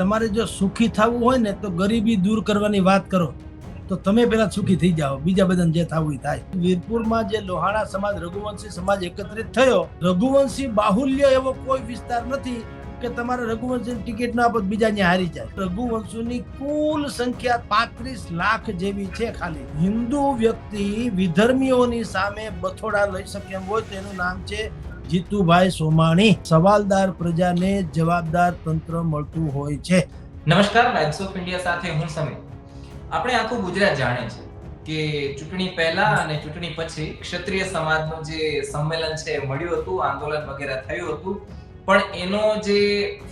તમારે જો સુખી થવું હોય ને તો ગરીબી દૂર કરવાની વાત કરો. તો તમે પેલા સુખી થઈ જાઓ, બીજા બધાને જે થવું એ થાય. વીરપુરમાં જે લોહાણા સમાજ, રઘુવંશી સમાજ એકત્રિત થયો, રઘુવંશી બાહુલ્ય એવો કોઈ વિસ્તાર નથી કે તમારે રઘુવંશી ટિકિટ ના બીજા ને હારી જાય. રઘુવંશીની કુલ સંખ્યા પાંત્રીસ લાખ જેવી છે ખાલી. હિન્દુ વ્યક્તિ વિધર્મીઓની સામે બથોડા લઈ શકે એમ હોય તેનું નામ છે જીતુભાઈ સોમાણી સવાલદાર પ્રજાને જવાબદાર તંત્ર મળતું હોય છે. નમસ્કાર લાઇન્સ ઓફ ઇન્ડિયા સાથે હું સમીર. આપણે આખું ગુજરાત જાણે છે કે ચૂંટણી પહેલા અને ચૂંટણી પછી ક્ષત્રિય સમાજનું જે સંમેલન છે મળ્યું હતું, આંદોલન વગેરે થયું હતું. પણ એનો જે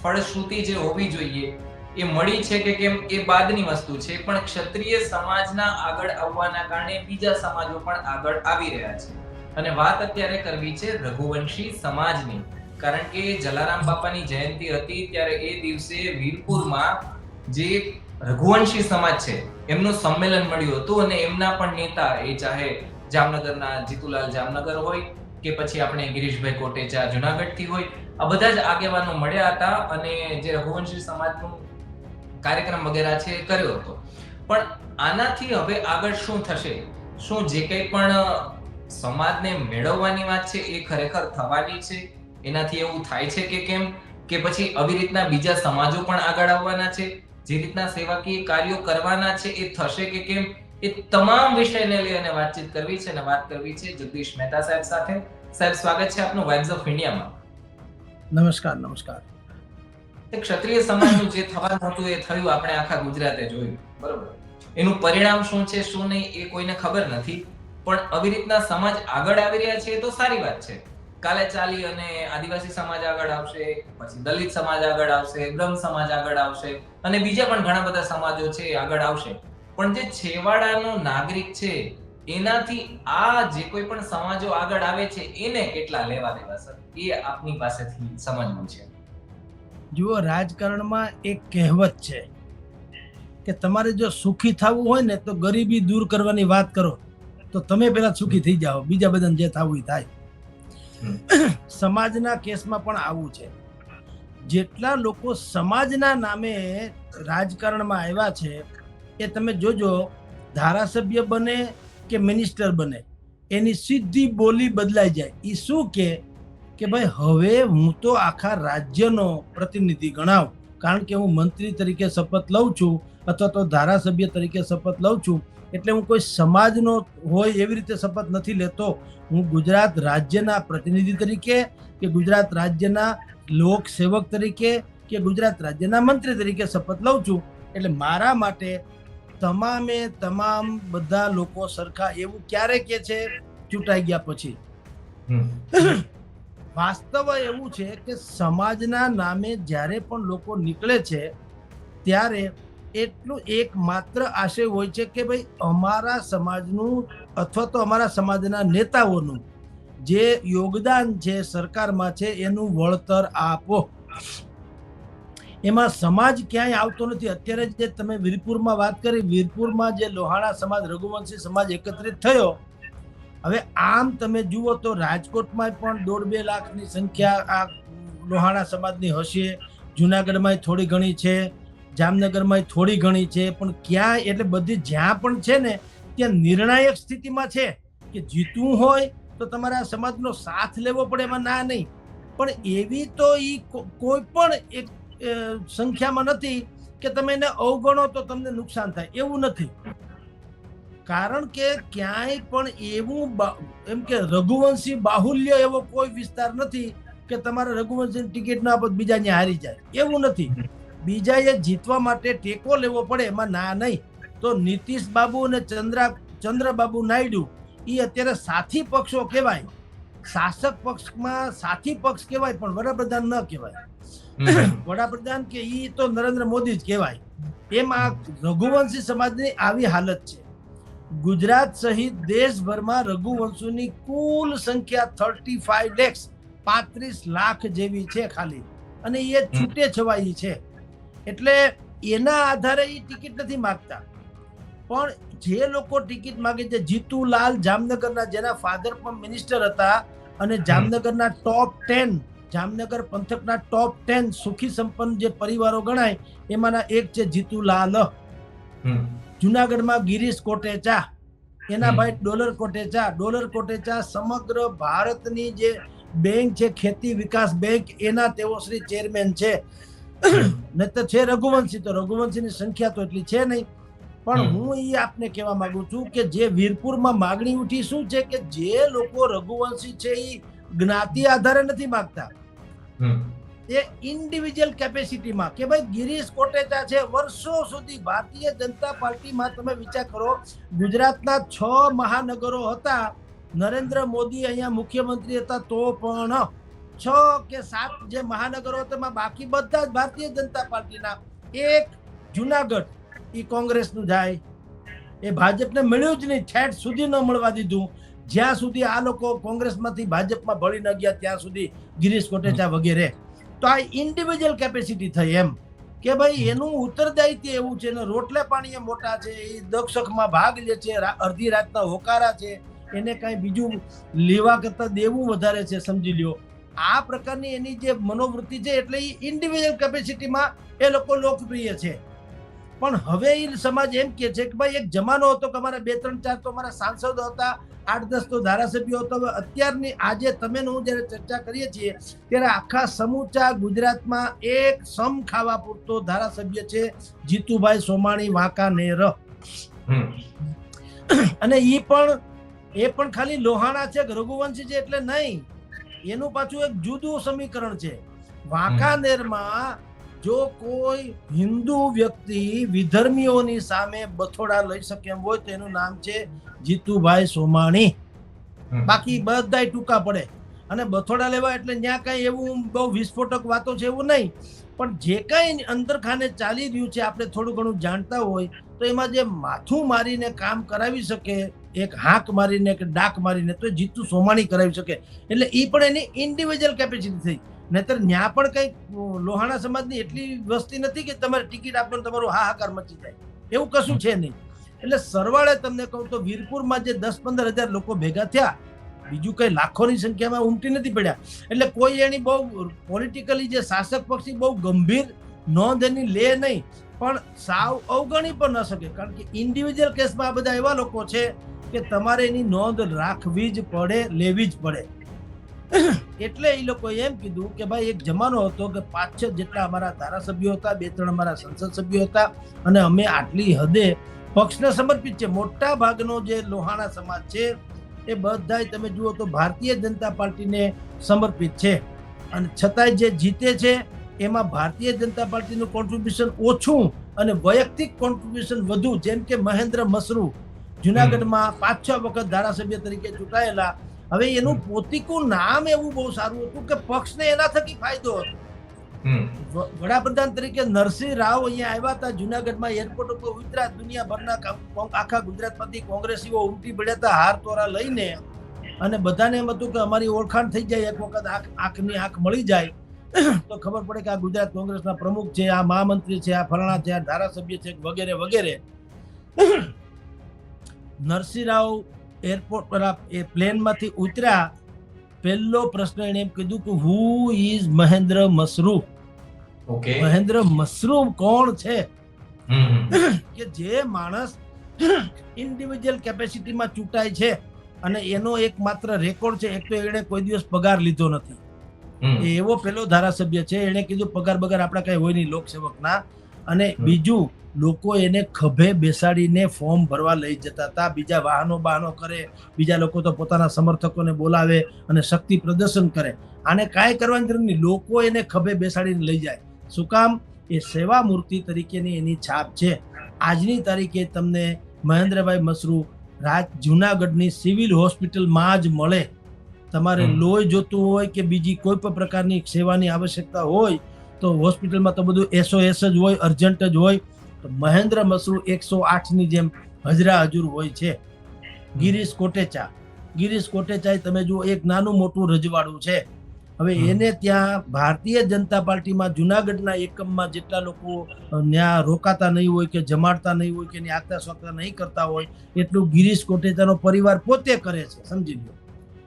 ફળશ્રુતિ જે હોવી જોઈએ એ મળી છે કે કેમ એ બાદની વસ્તુ છે. પણ ક્ષત્રિય સમાજના આગળ આવવાના કારણે બીજા સમાજો પણ આગળ આવી રહ્યા છે. અને વાત અત્યારે કરવી છે રઘુવંશી સમાજની. કારણ કે જલારામ બાપાની જયંતિ હતી ત્યારે એ દિવસે વીરપુરમાં જે રઘુવંશી સમાજ છે, એમનું સંમેલન મળ્યું હતું અને એમના પણ નેતા એ ચાહે જામનગરના જીતુલાલ જામનગર હોય કે પછી આપણે ગિરીશભાઈ કોટેચા જુનાગઢથી હોય, આ બધા જ આગેવાનો મળ્યા હતા અને જે રઘુવંશી સમાજનું કાર્યક્રમ વગેરે છે એ કર્યો હતો. પણ આનાથી હવે આગળ શું થશે? શું જે કંઈ પણ સમાજને મેળવવાની વાત છે એ ખરેખર થવાની છે? એનાથી એવું થાય છે કે કેમ? કે પછી આવી રીતના બીજા સમાજો પણ આગળ આવવાના છે? જે રીતના સેવાકીય કાર્યો કરવાના છે એ થશે કે કેમ? એ તમામ વિષયને લઈને વાતચીત કરવી છે અને વાત કરવી છે જગદીશ મહેતા સાહેબ સાથે. સાહેબ સ્વાગત છે આપનું વાઇબ્સ ઓફ ઇન્ડિયામાં નમસ્કાર નમસ્કાર. ક્ષત્રિય સમાજનું જે થવાનું હતું એ થયું આપણે આખા ગુજરાતે જોયું. બરોબર? એનું પરિણામ શું છે શું નહીં એ કોઈને ખબર નથી. પણ આવી રીતના સમાજ આગળ આવી રહ્યા છે તો સારી વાત છે. કાલે ચાલી અને આદિવાસી સમાજ આગળ આવશે, પછી દલિત સમાજ આગળ આવશે, બ્રહ્મ સમાજ આગળ આવશે, અને બીજા પણ ઘણા બધા સમાજો છે આગળ આવશે. પણ જે છેવાડાનો નાગરિક છે, એનાથી આ જે કોઈ પણ સમાજો આગળ આવે છે, એને કેટલા લેવા દેવા સર? એ આપની પાસેથી સમજવું છે. જુઓ, રાજકારણમાં એક કહેવત છે કે તમારે જો સુખી થવું હોય ને તો ગરીબી દૂર કરવાની વાત કરો. તો તમે પેલા સુખી થઈ જાઓ. બીજા બધાને જે થવું એ થાય. સમાજના કેસમાં પણ આવું છે. જેટલા લોકો સમાજના નામે રાજકારણમાં આવ્યા છે એ તમે જોજો ધારાસભ્ય બને કે મિનિસ્ટર બને એની સીધી બોલી બદલાઈ જાય. એ શું કે કે ભાઈ હવે હું તો આખા રાજ્યનો પ્રતિનિધિ ગણાવ. કારણ કે હું મંત્રી તરીકે શપથ લઉં છું અથવા તો ધારાસભ્ય તરીકે શપથ લઉં છું એટલે હું કોઈ સમાજનો હોય એવી રીતે શપથ નથી લેતો. હું ગુજરાત રાજ્યના પ્રતિનિધિ તરીકે કે ગુજરાત રાજ્યના લોકસેવક તરીકે કે ગુજરાત રાજ્યના મંત્રી તરીકે શપથ લઉં છું. એટલે મારા માટે તમામે તમામ બધા લોકો સરખા એવું ક્યારે કે છે ચૂંટાઈ ગયા પછી. વાસ્તવ એવું છે કે સમાજના નામે જ્યારે પણ લોકો નીકળે છે ત્યારે એટલું એકમાત્ર આશય હોય છે કે ભાઈ અમારા સમાજનું અથવા તો અમારા સમાજના નેતાઓનું જે યોગદાન છે સરકારમાં છે એનું વળતર આપો. એમાં સમાજ ક્યાંય આવતો નથી. અત્યારે જે તમે વીરપુરમાં વાત કરી, વીરપુરમાં જે લોહાણા સમાજ, રઘુવંશી સમાજ એકત્રિત થયો, હવે આમ તમે જુઓ તો રાજકોટમાં પણ દોઢ બે લાખની સંખ્યા આ લોહાણા સમાજની હશે જુનાગઢમાં થોડી ઘણી છે જામનગરમાં થોડી ઘણી છે, પણ ક્યાં એટલે બધી જ્યાં પણ છે ને, ત્યાં નિર્ણાયક સ્થિતિમાં છે કે જીતવું હોય તો તમારે આ સમાજનો સાથ લેવો પડે એમાં ના નહીં. પણ એવી તો એ કોઈ પણ એક સંખ્યામાં નથી કે તમે એને અવગણો તો તમને નુકસાન થાય. એવું નથી. કારણ કે ક્યાંય પણ એવું એમ કે રઘુવંશી બાહુલ્ય એવો કોઈ વિસ્તાર નથી કે તમારે રઘુવંશી ટિકિટ ના આપો બીજાને હારી જાય. એવું નથી. બીજાએ જીતવા માટે ટેકો લેવો પડે એમાં ના નહીં. તો નીતિશ બાબુ અને ચંદ્રા ચંદ્રબાબુ નાયડુ એ અત્યારે સાથી પક્ષો કહેવાય. શાસક પક્ષમાં સાથી પક્ષ કહેવાય પણ વડાપ્રધાન ન કહેવાય. વડાપ્રધાન કે એ તો નરેન્દ્ર મોદી જ કહેવાય. એમાં રઘુવંશી સમાજની આવી હાલત છે. ગુજરાત સહિત દેશભરમાં રઘુવંશોની કુલ સંખ્યા થર્ટી ફાઈવ લેક્સ પાંત્રીસ લાખ જેવી છે ખાલી. અને એ છૂટે છવાઈ છે. એટલે એના આધારે એ ટિકિટ નથી માગતા. પણ જે લોકો ટિકિટ માગે છે જીતુલાલ જામનગરના જેના ફાધર પણ મિનિસ્ટર હતા અને જામનગરના ટોપ ટેન જામનગર પંથકના ટોપ ટેન સુખી સંપન્ન જે પરિવારો ગણાય એમાંના એક છે જીતુલાલ. જુનાગઢમાં ગિરીશ કોટેચા એના ભાઈ ડોલર કોટેચા ડોલર કોટેચા સમગ્ર ભારતની જે બેંક છે ખેતી વિકાસ બેંક એના તેઓ શ્રી ચેરમેન છે. નહીતર છે રઘુવંશી તો રઘુવંશીની સંખ્યા તો એટલી છે નહીં. પણ હું એ આપને કહેવા માંગુ છું કે જે વીરપુરમાં માગણી ઉઠી શું છે કે જે લોકો રઘુવંશી છે એ જ્ઞાતિ આધારે નથી માગતા. એ ઇન્ડિવિજ્યુઅલ કેપેસિટીમાં કે ભાઈ ગિરીશ કોટેચા છે વર્ષો સુધી ભારતીય જનતા પાર્ટીમાં તમે વિચાર કરો ગુજરાતના છ મહાનગરો હતા નરેન્દ્ર મોદી અહીંયા મુખ્યમંત્રી હતા તો પણ છ કે સાત જે મહાનગરો તેમાં બાકી બધા જ ભારતીય જનતા પાર્ટીના એક જુનાગઢ એ કોંગ્રેસનું જાય. એ ભાજપને મળ્યું જ નહીં, છેટ સુધી ન મળવા દીધું. જ્યાં સુધી આ લોકો કોંગ્રેસમાંથી ભાજપમાં ભળી ન ગયા, ત્યાં સુધી ગિરીશ કોટેચા વગેરે. તો આ ઇન્ડિવિજ્યુઅલ કેપેસિટી થઈ એમ. કે ભાઈ, એનું ઉત્તરદાયિત્વ એવું છે ને, રોટલે પાણીએ મોટા છે, એ દક્ષકમાં ભાગ લે છે અડધી રાતના હોકારા છે, એને કાંઈ બીજું લેવા કરતાં દેવું વધારે છે, સમજી લ્યો. આ પ્રકારની એની જે મનોવૃત્તિ છે એટલે એ ઇન્ડિવિજ્યુઅલ કેપેસિટીમાં એ લોકો લોકપ્રિય છે. પણ હવે એ સમાજ એમ કે છે કે ભાઈ એક જમાનો હતો કે અમારા બે ત્રણ ચાર તો અમારા સાંસદો હતા આઠ દસ તો ધારાસભ્યો હતો. અત્યારની આજે તમે હું જ્યારે ચર્ચા કરીએ છીએ ત્યારે આખા સમૂચા ગુજરાતમાં એક સમ ખાવા પૂરતો ધારાસભ્ય છે જીતુભાઈ સોમાણી વાંકાનેર અને એ પણ એ પણ ખાલી લોહાણા છે રઘુવંશી છે એટલે નહીં. એનું પાછું એક જુદું સમીકરણ છે. વાંકાનેરમાં જો કોઈ હિન્દુ વ્યક્તિ વિધર્મીઓની સામે બથોડા લઈ શકે એમ હોય તો એનું નામ છે જીતુભાઈ સોમાણી. બાકી બધાય ટૂંકા પડે. અને બથોડા લેવા એટલે ત્યાં કાંઈ એવું બહુ વિસ્ફોટક વાતો છે એવું નહીં. પણ જે કાંઈ અંતરખાને ચાલી રહ્યું છે આપણે થોડું ઘણું જાણતા હોય તો એમાં જે માથું મારીને કામ કરાવી શકે એક હાંક મારીને કે ડાક મારીને તો જીતુ સોમાણી કરાવી શકે. એટલે એ પણ એની ઇન્ડિવિજ્યુઅલ કેપેસિટી થઈ. નહીતર ત્યાં પણ કંઈક લોહાણા સમાજની એટલી વસ્તી નથી કે તમારે ટિકિટ આપો તમારું હાહાકાર મચી જાય. એવું કશું છે નહીં. એટલે સરવાળે તમને કહું તો વીરપુરમાં જે દસ પંદર હજાર લોકો ભેગા થયા, બીજું કઈ લાખોની સંખ્યામાં ઉમટી નથી પડ્યા. એટલે કોઈ એની બહુ પોલિટિકલી જે શાસક પક્ષી બહુ ગંભીર નોંધ એની લે નહીં. પણ સાવ અવગણી પણ ન શકે. કારણ કે ઇન્ડિવિજ્યુઅલ કેસમાં આ બધા એવા લોકો છે કે તમારે એની નોંધ રાખવી જ પડે, લેવી જ પડે. એટલે એ લોકો એમ કીધું કે ભાઈ એક જમાનો હતો કે પાંચ છ જેટલા અમારા ધારાસભ્યો હતા બે ત્રણ અમારા સંસદ સભ્યો હતા અને અમે આટલી હદે પક્ષને સમર્પિત છે. મોટા ભાગનો જે લોહાણા સમાજ છે, એ બધાય તમે જુઓ તો ભારતીય જનતા પાર્ટીને સમર્પિત છે. અને છતાંય જે જીતે છે, એમાં ભારતીય જનતા પાર્ટીનું કોન્ટ્રીબ્યુશન ઓછું અને વૈયક્તિક કોન્ટ્રીબ્યુશન વધુ. જેમ કે મહેન્દ્ર મસરૂ જુનાગઢમાં પાંચ છ વખત ધારાસભ્ય તરીકે ચૂંટાયેલા. હવે એનું પોતિકું નામ એવું બહુ સારું હતું કે પક્ષને એના થકી ફાયદો હતો. વડાપ્રધાન તરીકે નરસિંહ રાવ અહીંયા આવ્યા હતા જુનાગઢમાં એરપોર્ટ ઉપર ઉતરા દુનિયાભરના આખા ગુજરાતમાંથી કોંગ્રેસીઓ ઉમટી પડ્યા હતા હાર તોરા લઈને. અને બધાને એમ હતું કે અમારી ઓળખાણ થઈ જાય એક વખત આંખ આંખની આંખ મળી જાય. તો ખબર પડે કે આ ગુજરાત કોંગ્રેસના પ્રમુખ છે આ મહામંત્રી છે આ ફલાણા છે આ ધારાસભ્ય છે વગેરે વગેરે. નરસિંહ રાવ એરપોર્ટ પર એ પ્લેનમાંથી ઉતર્યા પહેલો પ્રશ્ન એને એમ કીધું કે who is Mahendra Masru okay. Mahendra mushroom કોણ છે. કે જે માણસ ઇન્ડિવિજ્યુઅલ કેપેસિટીમાં ચૂંટાય છે અને એનો એક માત્ર રેકોર્ડ છે એક તો એણે કોઈ દિવસ પગાર લીધો નથી. એ એવો પેલો ધારાસભ્ય છે એણે કીધું પગાર બગાર આપણા કઈ હોય નહીં લોકસેવકના. અને બીજું લોકો એને ખભે બેસાડીને ફોર્મ ભરવા લઈ જતા હતા. બીજા વાહનો બહાનો કરે બીજા લોકો તો પોતાના સમર્થકોને બોલાવે અને શક્તિ પ્રદર્શન કરે. આને કાંઈ કરવાની જરૂર નહીં. લોકો એને ખભે બેસાડીને લઈ જાય. શું કામ? એ સેવા મૂર્તિ તરીકેની એની છાપ છે. આજની તારીખે તમને મહેન્દ્રભાઈ મસરૂ રાજ જુનાગઢની સિવિલ હોસ્પિટલમાં જ મળે. તમારે લોહી જોતું હોય કે બીજી કોઈ પણ પ્રકારની સેવાની આવશ્યકતા હોય તો હોસ્પિટલમાં તો બધું એસઓએસ જ હોય અર્જન્ટ જ હોય. મહેન્દ્ર મસરૂ એકસો આઠની જેમ હજરા હજુર હોય છે. ગિરીશ કોટેચા. ગિરીશ કોટેચા તમે જુઓ એક નાનું મોટું રજવાડું છે. હવે એને ત્યાં ભારતીય જનતા પાર્ટીમાં જુનાગઢના એકમમાં જેટલા લોકો ત્યાં રોકાતા નહીં હોય કે જમાડતા નહીં હોય કે એની આગતા સ્વાગતા નહીં કરતા હોય એટલું ગિરીશ કોટેચાનો પરિવાર પોતે કરે છે સમજી લો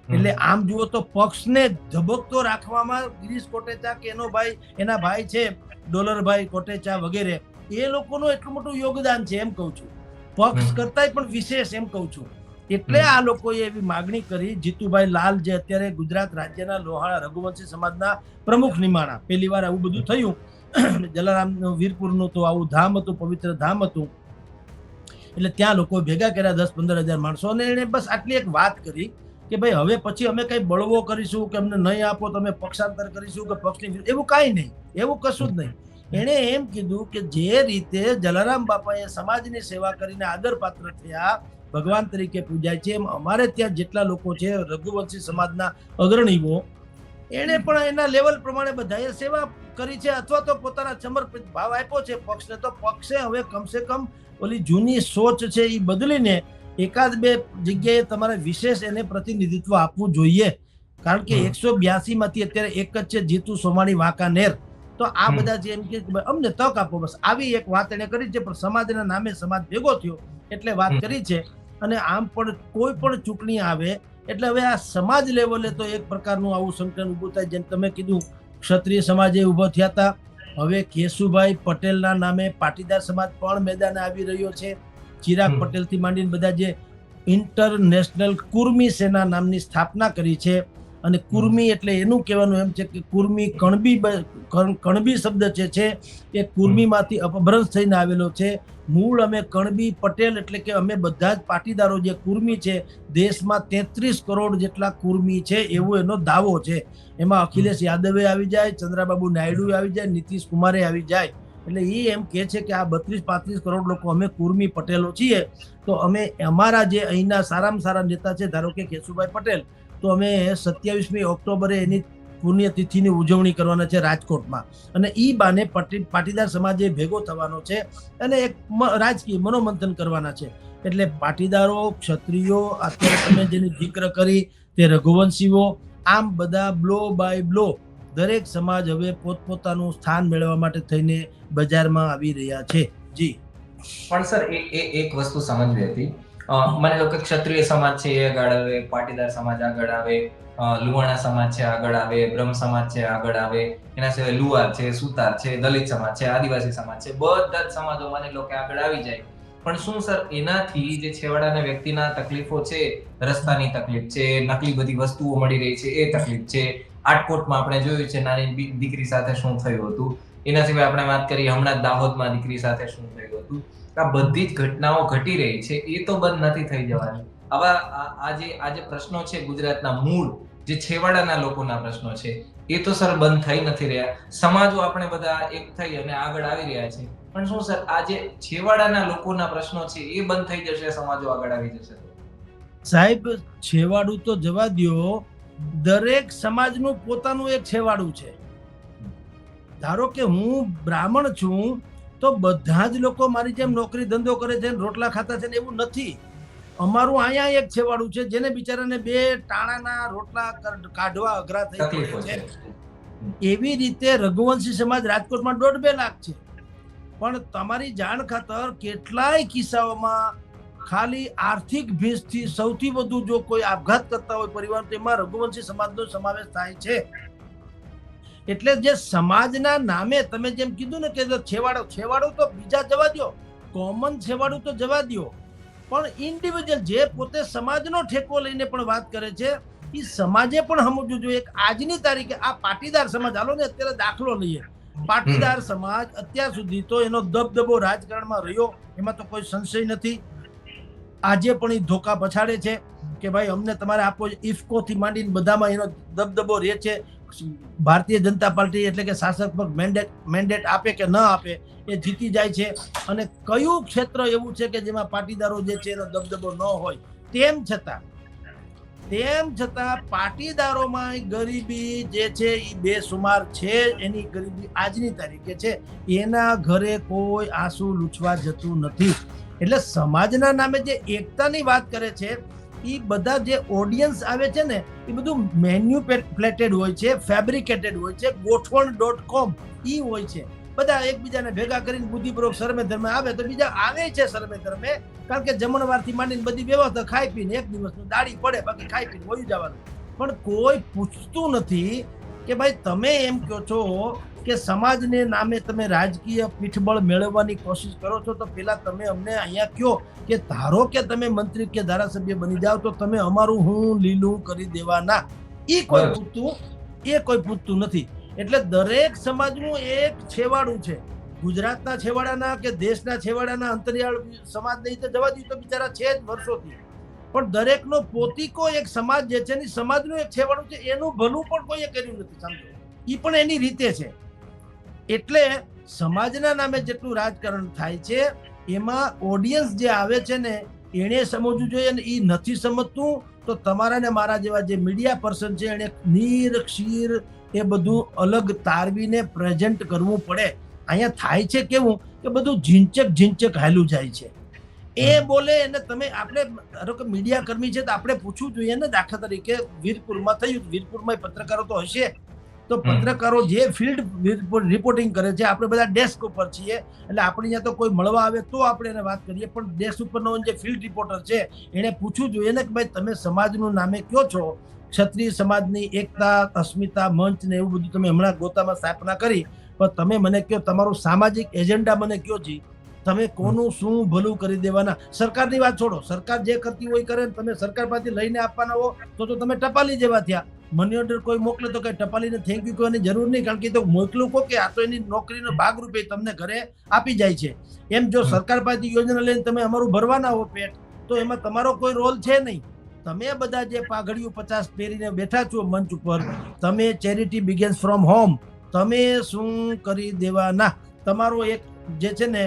એટલે આમ જુઓ તો પક્ષને ધબકતો રાખવામાં ગિરીશ કોટેચા કે એનો ભાઈ એના ભાઈ છે ડોલરભાઈ કોટેચા વગેરે એ લોકોનું એટલું મોટું યોગદાન છે એમ કહું છું. પક્ષ કરતાય પણ વિશેષ એમ કહું છું. એટલે આ લોકોએ એવી માગણી કરી. જીતુભાઈ લાલ જે અત્યારે ગુજરાત રાજ્યના લોહાણા રઘુવંશી સમાજના પ્રમુખ નિમાણા. પહેલી વાર આવું બધું થયું. જલારામ વીરપુરનું તો આવું ધામ હતું પવિત્ર ધામ હતું. એટલે ત્યાં લોકો ભેગા કર્યા દસ પંદર હજાર માણસો. અને એણે બસ આટલી એક વાત કરી કે ભાઈ હવે પછી અમે કંઈ બળવો કરીશું કે અમને નહીં આપો તમે પક્ષાંતર કરીશું કે પક્ષની એવું કાંઈ નહીં. એવું કશું જ નહીં. એણે એમ કીધું કે જે રીતે જલારામ બાપાએ સમાજની સેવા કરીને આદરપાત્ર થયા ભગવાન તરીકે પૂજાય છે એમ અમારે ત્યાં જેટલા લોકો છે રઘુવંશી સમાજના અગ્રણીઓ એણે પણ એના લેવલ પ્રમાણે બધાએ સેવા કરી છે અથવા તો પોતાના સમર્પિત ભાવ આપ્યો છે પક્ષને. તો પક્ષે હવે કમસે કમ ઓલી જૂની સોચ છે એ બદલીને એકાદ બે જગ્યાએ તમારે વિશેષ એને પ્રતિનિધિત્વ આપવું જોઈએ. કારણ કે એકસો બ્યાસી માંથી અત્યારે એક જ છે જીતુ સોમાણી વાંકાનેર. તો આ બધા જે એમ કે અમને તક આપો બસ આવી એક વાત એને કરી છે પણ સમાજના નામે સમાજ ભેગો થયો એટલે વાત કરી છે. અને આમ પણ કોઈ પણ ચૂંટણી આવે એટલે હવે આ સમાજ લેવલે તો એક પ્રકારનું આવું સંકલન ઊભું થાય જેમ તમે કીધું ક્ષત્રિય સમાજે ઊભો થયા હતા હવે કેશુભાઈ પટેલના નામે પાટીદાર સમાજ પણ મેદાને આવી રહ્યો છે. ચિરાગ પટેલથી માંડીને બધા જે ઇન્ટરનેશનલ કુર્મી સેના નામની સ્થાપના કરી છે. અને કુર્મી એટલે એનું કહેવાનું એમ છે કે કુર્મી કણબી કણબી શબ્દ જે છે, એ કુર્મીમાંથી અપભ્રંશ થઈને આવેલો છે. મૂળ અમે કણબી પટેલ એટલે કે અમે બધા જ પાટીદારો જે કુર્મી છે, દેશમાં તેત્રીસ કરોડ જેટલા કુર્મી છે એવો એનો દાવો છે. એમાં અખિલેશ યાદવે આવી જાય, ચંદ્રાબાબુ નાયડુ આવી જાય, નીતિશ કુમારે આવી જાય. એટલે એ એમ કહે છે કે આ બત્રીસ પાંત્રીસ કરોડ લોકો અમે કુર્મી પટેલો છીએ. તો અમે અમારા જે અહીંના સારામાં સારા નેતા છે, ધારો કે કેશુભાઈ પટેલ તો અમે સત્યાવીસમી ઓક્ટોબરે એની પુણ્યતિથિની ઉજવણી કરવાના છે રાજકોટમાં. અને એ બાને પટી, પાટીદાર સમાજે ભેગો થવાનો છે અને એક રાજકીય મનોમંથન કરવાના છે. એટલે પાટીદારો, ક્ષત્રિયો, અત્યારે તમે જેની જિક્ર કરી તે રઘુવંશીઓ, આમ બધા બ્લો બાય બ્લો, દરેક સમાજ હવે પોતપોતાનું સ્થાન મેળવવા માટે થઈને બજારમાં આવી રહ્યા છે. જી. પણ સર એ એક વસ્તુ સમજવી હતી. માની કે ક્ષત્રિય સમાજ છે એ આગળ આવે, પાટીદાર સમાજ આગળ આવે લુવાણા સમાજ છે આગળ આવે, બ્રહ્મ સમાજ છે આગળ આવે, એના સિવાય લુહાર છે, સુતાર છે, દલિત સમાજ છે, આદિવાસી સમાજ છે, બધા જ સમાજો માની લો કે આગળ આવી જાય. પણ શું સર, એનાથી જે છેવાડાના વ્યક્તિના તકલીફો છે, રસ્તાની તકલીફ છે, નકલી બધી વસ્તુઓ મળી રહી છે, એ તકલીફ છે, આટકોટમાં આપણે જોયું છે નાની દીકરી સાથે શું થયું હતું, એના સિવાય આપણે વાત કરીએ હમણાં દાહોદમાં દીકરી સાથે શું થયું હતું. આ બધી જ ઘટનાઓ ઘટી રહી છે, એ તો બંધ નથી થઈ જવાની. આવા આ- જે પ્રશ્નો છે ગુજરાતના મૂળ, જે છેવાડાના લોકોના પ્રશ્નો છે, એ તો સર બંધ થઈ નથી રહ્યા. સમાજો આપણે બધા એક થઈ અને આગળ આવી રહ્યા છે. પણ શું સર, આ છેવાડાના લોકોના પ્રશ્નો છે, એ બંધ થઈ જશે, સમાજો આગળ આવી જશે? સાહેબ, છેવાડું તો જવા દ્યો. દરેક સમાજનું પોતાનું એક છેવાડું છે. ધારો કે હું બ્રાહ્મણ છું તો બધા જ લોકો મારી જેમ નોકરી ધંધો કરે છે રોટલા ખાતા છે ને એવું નથી. અમારું અહીંયા એક છેવાડું છે જેને બિચારાને બે ટાણાના રોટલા કાઢવા અઘરા થઈ છે. એવી રીતે રઘુવંશી સમાજ રાજકોટમાં દોઢ બે લાખ છે. પણ તમારી જાણ ખાતર કેટલાય કિસ્સાઓમાં ખાલી આર્થિક ભેજથી સૌથી વધુ જો કોઈ આપઘાત કરતા હોય પરિવાર તો એમાં રઘુવંશી સમાજનો સમાવેશ થાય છે. એટલે જે સમાજના નામે તમે જેમ કીધું ને કે છેવાડો છેવાડો તો બીજા જવા દ્યો. કોમન છેવાડું તો જવા દ્યો. પણ ઇન્ડિવિજ્યુઅલ જે પોતે સમાજનો ઠેકો લઈને પણ વાત કરે છે એ સમાજે પણ સમજવું જોઈએ. આજની તારીખે આ પાટીદાર સમાજ હાલો ને અત્યારે દાખલો લઈએ. પાટીદાર સમાજ અત્યાર સુધી તો એનો દબદબો રાજકારણમાં રહ્યો એમાં તો કોઈ સંશય નથી. આજે પણ એ ધોકા પછાડે છે કે ભાઈ અમને તમારે આપો ઇફકોથી માંડીને બધામાં એનો દબદબો રહે છે. ભારતીય જનતા પાર્ટી એટલે કે શાસક મેન્ડેટ મેન્ડેટ આપે કે ન આપે, એ જીતી જાય છે. અને કયું ક્ષેત્ર એવું છે કે જેમાં પાટીદારો જે છે એનો દબદબો ન હોય, તેમ છતાં તેમ છતાં પાટીદારોમાં ગરીબી જે છે એ બેસુમાર છે, એની ગરીબી આજની તારીખે છે. એના ઘરે કોઈ આંસુ લૂછવા જતું નથી. એટલે સમાજના નામે જે એકતાની વાત કરે છે એ બધા જે ઓડિયન્સ આવે છે ને એ બધું મેન્યુપ્લેટેડ હોય છે ફેબ્રિકેટેડ હોય છે, ગોઠવણ ડોટ કોમ એ હોય છે. બધા એકબીજાને ભેગા કરીને બુદ્ધિપૂર્વક સરમે ધર્મે આવે તો બીજા આવે છે સરમે ધર્મે કારણ કે જમણવારથી માંડીને બધી વ્યવસ્થા ખાઈ પીને એક દિવસનું દાડી પડે, બાકી ખાઈ પીને હોય જવાનું. પણ કોઈ પૂછતું નથી કે ભાઈ તમે એમ કહો છો કે સમાજને નામે તમે રાજકીય પીઠબળ મેળવવાની કોશિશ કરો છો તો પેલા તમે અમને અહીંયા કયો કે ધારો કે તમે મંત્રી કે ધારાસભ્ય બની જાઓ તો તમે અમારું હું લીલું કરી દેવાના. એ કોઈ. પૂછતું એ કોઈ પૂછતું નથી. એટલે દરેક સમાજનું એક છેવાડું છે. ગુજરાતના છેવાડાના કે દેશના છેવાડાના અંતરિયાળ સમાજ નહીં તો જવા દીધું તો બિચારા છે જ વર્ષોથી. પણ દરેકનો પોતીકો એક સમાજ જે છે ને સમાજનું એક છેવાડું છે. એનું ભલું પણ કોઈએ કર્યું નથી સમજો. એ પણ એની રીતે છે. એટલે સમાજના નામે જેટલું રાજકારણ થાય છે એમાં ઓડિયન્સ જે આવે છે ને એણે સમજવું જોઈએ અને એ નથી સમજતું તો તમારા ને મારા જેવા જે મીડિયા પર્સન છે એને નીર ક્ષીર એ બધું અલગ તારવીને પ્રેઝન્ટ કરવું પડે. અહીંયા થાય છે કેવું કે બધું ઝીંચક ઝીંચક હાલું જાય છે. એ બોલે એને તમે આપણે ધારો કે મીડિયા કર્મી છે તો આપણે પૂછવું જોઈએ ને દાખલા તરીકે વીરપુરમાં થયું વીરપુરમાં પત્રકારો તો હશે. તો પત્રકારો જે ફિલ્ડ રિપોર્ટિંગ કરે છે આપણે બધા ડેસ્ક ઉપર છીએ. એટલે આપણે ત્યાં તો કોઈ મળવા આવે તો આપણે એને વાત કરીએ પણ ડેસ્ક ઉપરનો જે ફિલ્ડ રિપોર્ટર છે એને પૂછવું જોઈએ ને કે ભાઈ તમે સમાજનું નામે કયો છો? ક્ષત્રિય સમાજની એકતા અસ્મિતા મંચ ને એવું બધું તમે હમણાં ગોતામાં સ્થાપના કરી પણ તમે મને કયો તમારું સામાજિક એજન્ડા મને કયો છે તમે કોનું શું ભલું કરી દેવાના? સરકારની વાત છોડો. સરકાર જે કરતી હોય કરે તમે સરકાર પાસેથી લઈને આપવાના હો તો તો તમે ટપાલી જેવા થયા. મની ઓર્ડર કોઈ મોકલે તો કઈ ટપાલીને થેન્ક યુ કહેવાની જરૂર નહીં કારણ કે તો મોકલું કહો કે આ તો એની નોકરીનો ભાગરૂપે તમને ઘરે આપી જાય છે. એમ જો સરકાર પાસેથી યોજના લઈને તમે અમારું ભરવાના હો પેટ તો એમાં તમારો કોઈ રોલ છે નહીં. તમે બધા જે પાઘડીઓ પચાસ પહેરીને બેઠા છો મંચ ઉપર તમે ચેરિટી બિગેન્સ ફ્રોમ હોમ તમે શું કરી દેવાના? તમારો એક જે છે ને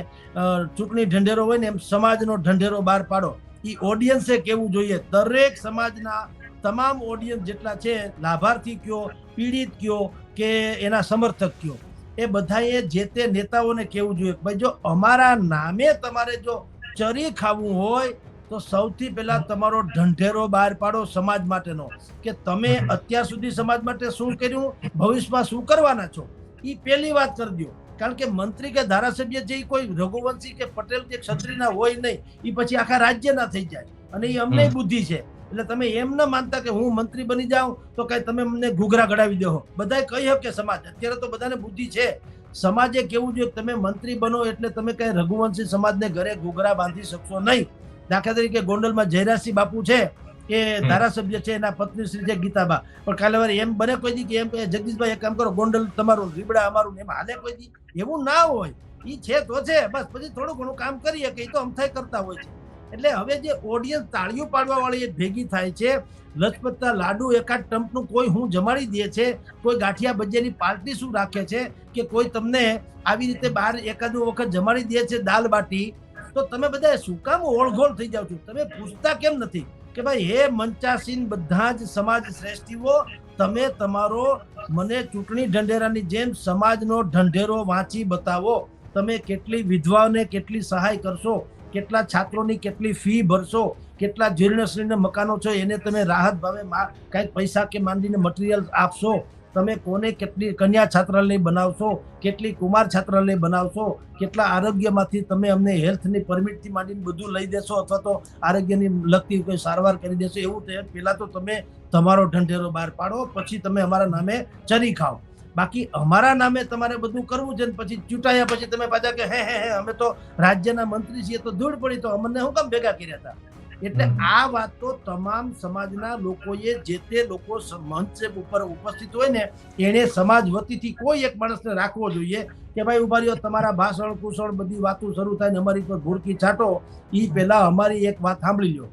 ચૂંટણી ઢંઢેરો હોય ને એમ સમાજનો ઢંઢેરો બહાર પાડો. એ ઓડિયન્સે કેવું જોઈએ? દરેક સમાજના તમામ ઓડિયન્સ જેટલા છે લાભાર્થી કયો પીડિત કયો કે એના સમર્થક કયો? એ બધાએ જે તે નેતાઓને કેવું જોઈએ? ભાઈ જો અમારા નામે તમારે જો ચરી ખાવું હોય તો સૌથી પહેલા તમારો ઢંઢેરો બહાર પાડો સમાજ માટેનો. કે તમે અત્યાર સુધી સમાજ માટે શું કર્યું? ભવિષ્યમાં શું કરવાના છો? એ પહેલી વાત કરી દો. કારણ કે મંત્રી કે ધારાસભ્ય જે કોઈ રઘુવંશી કે પટેલ કે ક્ષત્રિયના હોય નહીં એ પછી આખા રાજ્યના થઈ જાય. અને એ અમને બુદ્ધિ છે. એટલે તમે એમ ના માનતા કે હું મંત્રી બની જાઉં તો કઈ તમે અમને ઘૂઘરા ગડાવી દો. બધાએ કહી કે સમાજ. અત્યારે તો બધાને બુદ્ધિ છે. સમાજે કેવું જોઈએ તમે મંત્રી બનો એટલે તમે કઈ રઘુવંશી સમાજને ઘરે ઘૂઘરા બાંધી શકશો નહીં. દાખલા તરીકે ગોંડલમાં જયરાજસિંહ બાપુ છે. હમ. ધારાસભ્ય છે એના પત્ની શ્રી છે ગીતાબા. પણ કાલે વારે એમ બને કોઈ દી કે એમ જગદીશભાઈ એક કામ કરો ગોંડલ તમારું રીબડા અમારું ને એમ હાલે કોઈ દી? એવું ના હોય. એ છે તો છે બસ પછી થોડું ઘણું કામ કરીએ કે એ તો અમથાય કરતા હોય છે. એટલે હવે જે ઓડિયન્સ તાળીઓ પાડવા વાળી ભેગી થાય છે લજપતના લાડુ એકાદ ટ્રમ્પનું કોઈ હું જમાડી દે છે કોઈ ગાંઠિયા ભજીયાની પાર્ટી શું રાખે છે કે કોઈ તમને આવી રીતે બહાર એકાદ વખત જમાડી દે છે દાલ બાટી તો તમે બધા શું કામ ઓળઘોળ થઈ જાવ છો? તમે પૂછતા કેમ નથી? કે ભાઈ, હે મંચાસીન બધા જ સમાજ શ્રેષ્ઠીઓ, તમે તમારો મને ચૂંટણી ઢંઢેરાની જેમ સમાજનો ઢંઢેરો વાંચી બતાવો. તમે કેટલી વિધવાઓને કેટલી સહાય કરશો, કેટલા છાત્રોની કેટલી ફી ભરશો, કેટલા જીર્ણશ્રીને મકાનો છે, એને તમે રાહત ભાવે કાંઈક પૈસા કે માંડીને મટીરિયલ આપશો. તમે કોને કેટલી કન્યા છાત્રાલય બનાવશો, કેટલી કુમાર છાત્રાલય બનાવશો, કેટલા આરોગ્યમાંથી તમે અમને હેલ્થની પરમિટથી માંડીને બધું લઈ દેશો અથવા તો આરોગ્યની લગતી કોઈ સારવાર કરી દેશો, એવું તે પહેલા તો તમે તમારો ઢંઢેરો બહાર પાડો, પછી તમે અમારા નામે ચરી ખાઓ. બાકી અમારા નામે તમારે બધું કરવું છે ને પછી ચૂંટાયા પછી તમે પાછા કે, હે હે હે, અમે તો રાજ્યના મંત્રી છીએ, તો ધૂળ પડી, તો અમને શું કામ ભેગા કર્યા હતા? એટલે આ વાત તો તમામ સમાજના લોકોએ જે તે લોકો મંચ ઉપર ઉપસ્થિત હોય ને એને સમાજ વતીથી કોઈ એક માણસને રાખવો જોઈએ કે ભાઈ ઊભા રહ્યો તમારા ભાષણ કુષણ બધી વાતો શરૂ થાય ને અમારી પર ભૂરકી છાંટો એ પહેલા અમારી એક વાત સાંભળી લો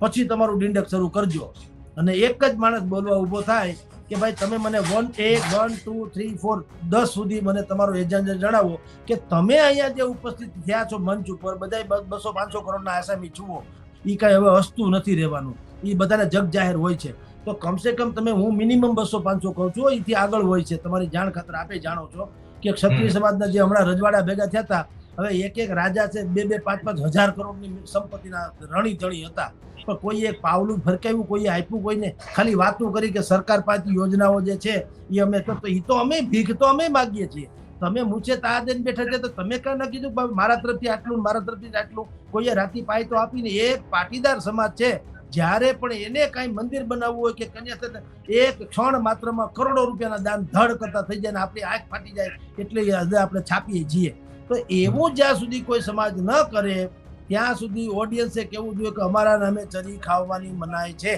પછી તમારું ડિંડક શરૂ કરજો. અને એક જ માણસ બોલવા ઊભો થાય કે ભાઈ તમે મને વન એક વન ટુ થ્રી ફોર દસ સુધી મને તમારો એજન્ડા જણાવો કે તમે અહીંયા જે ઉપસ્થિત થયા છો મંચ ઉપર બધા બસો પાંચસો કરોડના આસામી છુઓ એ કાંઈ હવે હસતું નથી રહેવાનું. એ બધાને જગ જાહેર હોય છે. તો કમસે કમ તમે હું મિનિમમ બસો પાંચસો કહું છું એથી આગળ હોય છે. તમારી જાણ ખાતર આપે જાણો છો કે ક્ષત્રિય. સમાજના જે હમણાં રજવાડા ભેગા થયા હતા હવે એક એક રાજા છે બે બે પાંચ પાંચ હજાર કરોડની સંપત્તિના રણી ધણી હતા. પણ કોઈ એક પાવલું ફરકાવ્યું કોઈએ આપ્યું કોઈને ખાલી વાતો કરી કે સરકાર પાસે યોજનાઓ જે છે એ અમે તો એ તો અમે ભીખ તો અમે માગીએ છીએ. તમે મૂછે તા દઈને બેઠા છે તો તમે ક્યાં ન કીધું મારા તરફથી આટલું મારા તરફથી આટલું? કોઈએ રાતી પાય તો આપીને એ પાટીદાર સમાજ છે. જ્યારે પણ એને કાંઈ મંદિર બનાવવું હોય કે કન્યા એક ક્ષણ માત્રમાં કરોડો રૂપિયાના દાન ધડ કરતા થઈ જાય ને આપણી આંખ ફાટી જાય એટલે આપણે છાપીએ છીએ. તો એવું જ્યાં સુધી કોઈ સમાજ ન કરે, ત્યાં સુધી ઓડિયન્સે કેવું જોઈએ કે અમારા નામે ચરી ખાવાની મનાય છે.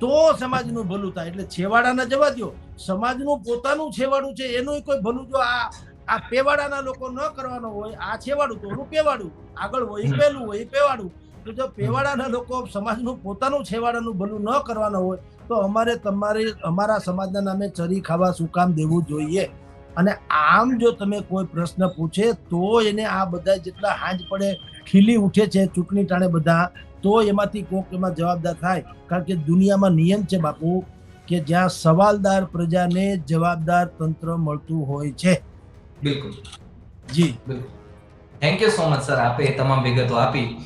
તો સમાજનું ભલું થાય. એટલે છેવાડાના જવા દો સમાજનું પોતાનું છેવાડું છે એનું કોઈ ભલું જો આ આ પેવાડાના લોકો ન કરવાનો હોય આ છેવાડું તો એનું પેવાડું. આગળ હોય પેલું હોય પેવાડું. તો જો પેવાડાના લોકો સમાજનું પોતાનું છેવાડાનું ભલું ન કરવાનો હોય તો અમારે તમારે અમારા સમાજના નામે ચરી ખાવા શું કામ દેવું જોઈએ? અને આમ જો તમે કોઈ પ્રશ્ન પૂછે તો એને આ બધા જેટલા હાંજ પડે ખીલી ઉઠે છે ચૂંટણી ટાણે બધા તો એમાંથી કોક એમાં જવાબદાર થાય. કારણ કે દુનિયામાં નિયમ છે બાપુ કે જ્યાં સવાલદાર પ્રજાને જવાબદાર તંત્ર મળતું હોય છે. બિલકુલ. જી. બિલકુલ. Thank you so much sir આપે એ તમામ વિગતો આપી.